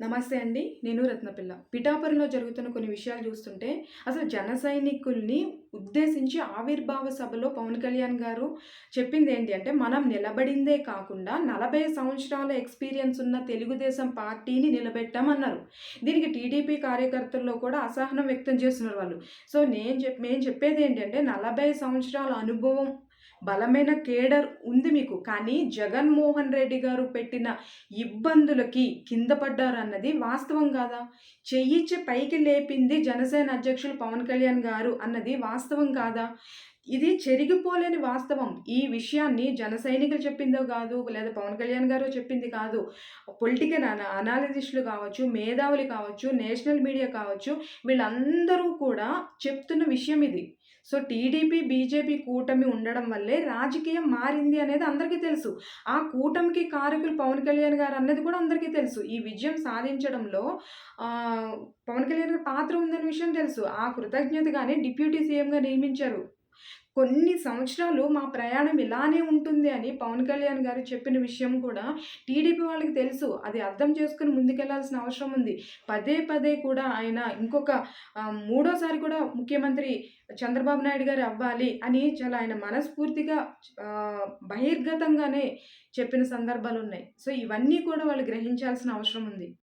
నమస్తే అండి. నేను రత్నపిల్ల. పిఠాపురంలో జరుగుతున్న కొన్ని విషయాలు చూస్తుంటే, అసలు జన సైనికుల్ని ఉద్దేశించి ఆవిర్భావ సభలో పవన్ కళ్యాణ్ గారు చెప్పింది ఏంటి అంటే, మనం నిలబడిందే కాకుండా 40 సంవత్సరాల ఎక్స్‌పీరియన్స్ ఉన్న తెలుగుదేశం పార్టీని నిలబెట్టామన్నారు. దీనికి టీడీపీ కార్యకర్తల్లో కూడా అసహనం వ్యక్తం చేస్తున్నారు వాళ్ళు. సో, నేను చెప్ మేము చెప్పేదేంటంటే 40 సంవత్సరాల అనుభవం బలమైన కేడర్ ఉంది మీకు. కానీ జగన్మోహన్ రెడ్డి గారు పెట్టిన ఇబ్బందులకి కింద పడ్డారన్నది వాస్తవం కాదా? చెయ్యిచ్చి పైకి లేపింది జనసేన అధ్యక్షులు పవన్ కళ్యాణ్ గారు అన్నది వాస్తవం కాదా? ఇది చెరిగిపోలేని వాస్తవం. ఈ విషయాన్ని జన సైనికులు చెప్పిందో కాదు, లేదా పవన్ కళ్యాణ్ గారు చెప్పింది కాదు. పొలిటికల్ అనాలిసిస్టులు కావచ్చు, మేధావులు కావచ్చు, నేషనల్ మీడియా కావచ్చు, వీళ్ళందరూ కూడా చెప్తున్న విషయం ఇది. సో, టీడీపీ, బీజేపీ కూటమి ఉండడం వల్లే రాజకీయం మారింది అనేది అందరికీ తెలుసు. ఆ కూటమికి కారకులు పవన్ కళ్యాణ్ గారు అన్నది కూడా అందరికీ తెలుసు. ఈ విజయం సాధించడంలో పవన్ కళ్యాణ్ గారి పాత్ర ఉందనే విషయం తెలుసు. ఆ కృతజ్ఞతగానే డిప్యూటీ సీఎంగా నియమించారు. కొన్ని సంవత్సరాలు మా ప్రయాణం ఇలానే ఉంటుంది అని పవన్ కళ్యాణ్ గారు చెప్పిన విషయం కూడా టీడీపీ వాళ్ళకి తెలుసు. అది అర్థం చేసుకుని ముందుకెళ్ళాల్సిన అవసరం ఉంది. పదే పదే కూడా ఆయన ఇంకొక మూడోసారి కూడా ముఖ్యమంత్రి చంద్రబాబు నాయుడు గారు అవ్వాలి అని చాలా ఆయన మనస్ఫూర్తిగా బహిర్గతంగానే చెప్పిన సందర్భాలు ఉన్నాయి సో, ఇవన్నీ కూడా వాళ్ళు గ్రహించాల్సిన అవసరం ఉంది.